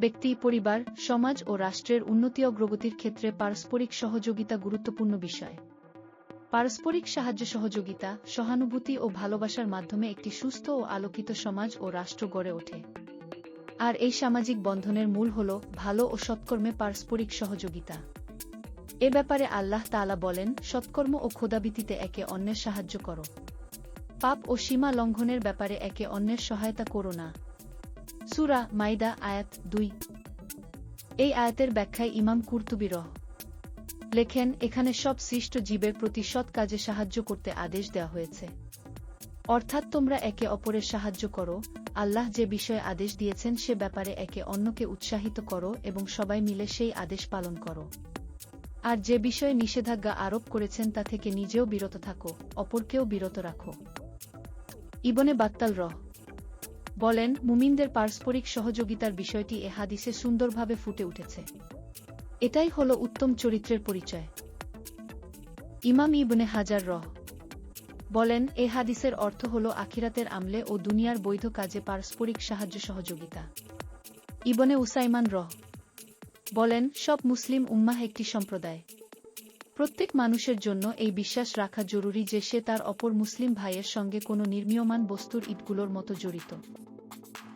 ব্যক্তি, পরিবার, সমাজ ও রাষ্ট্রের উন্নতি অগ্রগতির ক্ষেত্রে পারস্পরিক সহযোগিতা গুরুত্বপূর্ণ বিষয়। পারস্পরিক সাহায্য সহযোগিতা, সহানুভূতি ও ভালোবাসার মাধ্যমে একটি সুস্থ ও আলোকিত সমাজ ও রাষ্ট্র গড়ে ওঠে। আর এই সামাজিক বন্ধনের মূল হল ভালো ও সৎকর্মে পারস্পরিক সহযোগিতা। এ ব্যাপারে আল্লাহ তাআলা বলেন, সৎকর্ম ও ক্ষোধাবিতিতে একে অন্যের সাহায্য করো। পাপ ও সীমা লঙ্ঘনের ব্যাপারে একে অন্যের সহায়তা করো না। সুরা মাইদা আয়াত দুই। এই আয়াতের ব্যাখ্যায় ইমাম কুর্তুবি লেখেন, এখানে সব সৃষ্ট জীবের প্রতি সৎ কাজে সাহায্য করতে আদেশ দেওয়া হয়েছে। অর্থাৎ তোমরা একে অপরের সাহায্য করো, আল্লাহ যে বিষয়ে আদেশ দিয়েছেন সে ব্যাপারে একে অন্যকে উৎসাহিত করো এবং সবাই মিলে সেই আদেশ পালন করো। আর যে বিষয়ে নিষেধাজ্ঞা আরোপ করেছেন তা থেকে নিজেও বিরত থাকো, অপরকেও বিরত রাখো। ইবনে বাত্তাল রহ বলেন, মুমিনদের পারস্পরিক সহযোগিতার বিষয়টি এ হাদিসে সুন্দরভাবে ফুটে উঠেছে। এটাই হল উত্তম চরিত্রের পরিচয়। ইমাম ইবনে হাজার রহ বলেন, এ হাদিসের অর্থ হল আখিরাতের আমলে ও দুনিয়ার বৈধ কাজে পারস্পরিক সাহায্য সহযোগিতা। ইবনে উসাইমান রহ বলেন, সব মুসলিম উম্মাহ একটি সম্প্রদায়। প্রত্যেক মানুষের জন্য এই বিশ্বাস রাখা জরুরি যে সে তার অপর মুসলিম ভাইয়ের সঙ্গে কোনো নির্মীয়মান বস্তুর ইটগুলোর মতো জড়িত।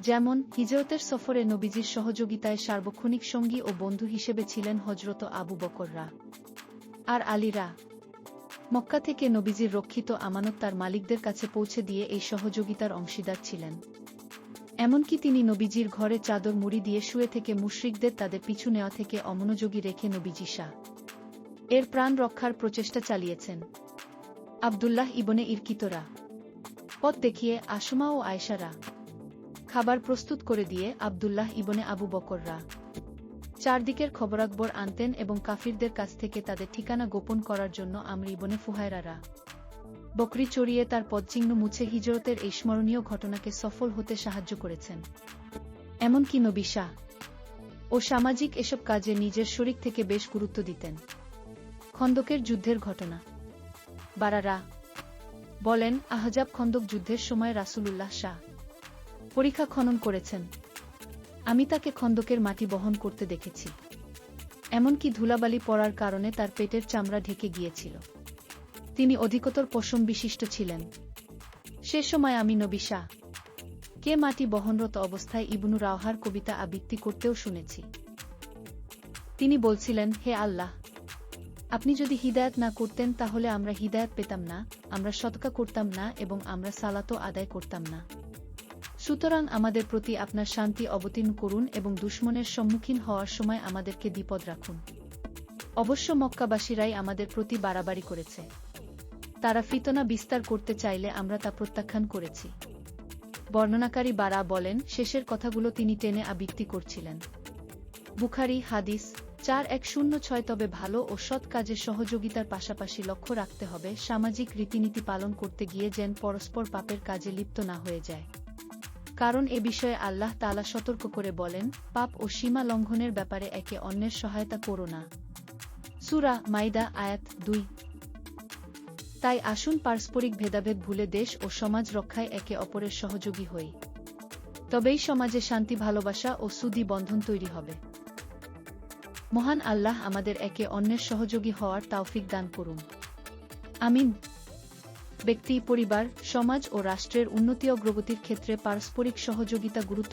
যেমন, হিজরতের সফরে নবীজির সহযোগিতায় সার্বক্ষণিক সঙ্গী ও বন্ধু হিসেবে ছিলেন হজরত আবু বকররা। আর আলীরা। মক্কা থেকে নবীজির রক্ষিত আমানত তার মালিকদের কাছে পৌঁছে দিয়ে এই সহযোগিতার অংশীদার ছিলেন। এমনকি তিনি নবীজির ঘরে চাদর মুড়ি দিয়ে শুয়ে থেকে মুশরিকদের তাদের পিছু নেওয়া থেকে অমনোযোগী রেখে নবীজি শাহ। এর প্রাণ রক্ষার প্রচেষ্টা চালিয়েছেন। আবদুল্লাহ ইবনে ইরকিতরা। পথ দেখিয়ে আসমা ও আয়সারা খাবার প্রস্তুত করে দিয়ে আবদুল্লাহ ইবনে আবু বকররা। চারদিকের খবরাকবর আনতেন এবং কাফিরদের কাছ থেকে তাদের ঠিকানা গোপন করার জন্য আমর ইবনে ফুহায়রারা। বকরি চড়িয়ে তার পদচিহ্ন মুছে হিজরতের এই স্মরণীয় ঘটনাকে সফল হতে সাহায্য করেছেন। এমনকি নবী শাহ। ও সামাজিক এসব কাজে নিজের শরীর থেকে বেশ গুরুত্ব দিতেন। খন্দকের যুদ্ধের ঘটনা। বারারা বলেন, আহজাব খন্দক যুদ্ধের সময় রাসূলুল্লাহ শাহ পরীক্ষা খনন করেছেন। আমি তাকে খন্দকের মাটি বহন করতে দেখেছি। এমনকি ধুলাবালি পড়ার কারণে তার পেটের চামড়া ঢেকে গিয়েছিল। তিনি অধিকতর পশম বিশিষ্ট ছিলেন। সে সময় আমি নবী শাহ। কে মাটি বহনরত অবস্থায় ইবনু রাওহার কবিতা আবৃত্তি করতেও শুনেছি। তিনি বলছিলেন, হে আল্লাহ আপনি যদি হিদায়ত না করতেন, তাহলে আমরা হিদায়ত পেতাম না, আমরা সৎকা করতাম না এবং আমরা সালাতও আদায় করতাম না। সুতরাং আমাদের প্রতি আপনার শান্তি অবতীর্ণ করুন এবং দুশ্মনের সম্মুখীন হওয়ার সময় আমাদেরকে বিপদ রাখুন। অবশ্য মক্কাবাসীরাই আমাদের প্রতি বাড়াবাড়ি করেছে। তারা ফিতনা বিস্তার করতে চাইলে আমরা তা প্রত্যাখ্যান করেছি। বর্ণনাকারী বারা বলেন, শেষের কথাগুলো তিনি টেনে আবৃত্তি করছিলেন। বুখারি, হাদিস চার এক শূন্য ছয় তবে ভালো ও সৎ কাজে সহযোগিতার পাশাপাশি লক্ষ্য রাখতে হবে, সামাজিক রীতিনীতি পালন করতে গিয়ে যেন পরস্পর পাপের কাজে লিপ্ত না হয়ে যায়। কারণ এ বিষয়ে আল্লাহ তালা সতর্ক করে বলেন, পাপ ও সীমা লঙ্ঘনের ব্যাপারে একে অন্যের সহায়তা করো না। সুরা মাইদা আয়াত দুই। তাই আসুন পারস্পরিক ভেদাভেদ ভুলে দেশ ও সমাজ রক্ষায় একে অপরের সহযোগী হই। তবেই সমাজে শান্তি, ভালোবাসা ও সুদি বন্ধন তৈরি হবে। মহান আল্লাহ আমাদের একে অন্যের সহযোগী হওয়ার তাওফিক দান করুন। আমিন। ব্যক্তি, পরিবার, সমাজ ও রাষ্ট্রের উন্নতি অগ্রগতির ক্ষেত্রে পারস্পরিক সহযোগিতা গুরুত্ব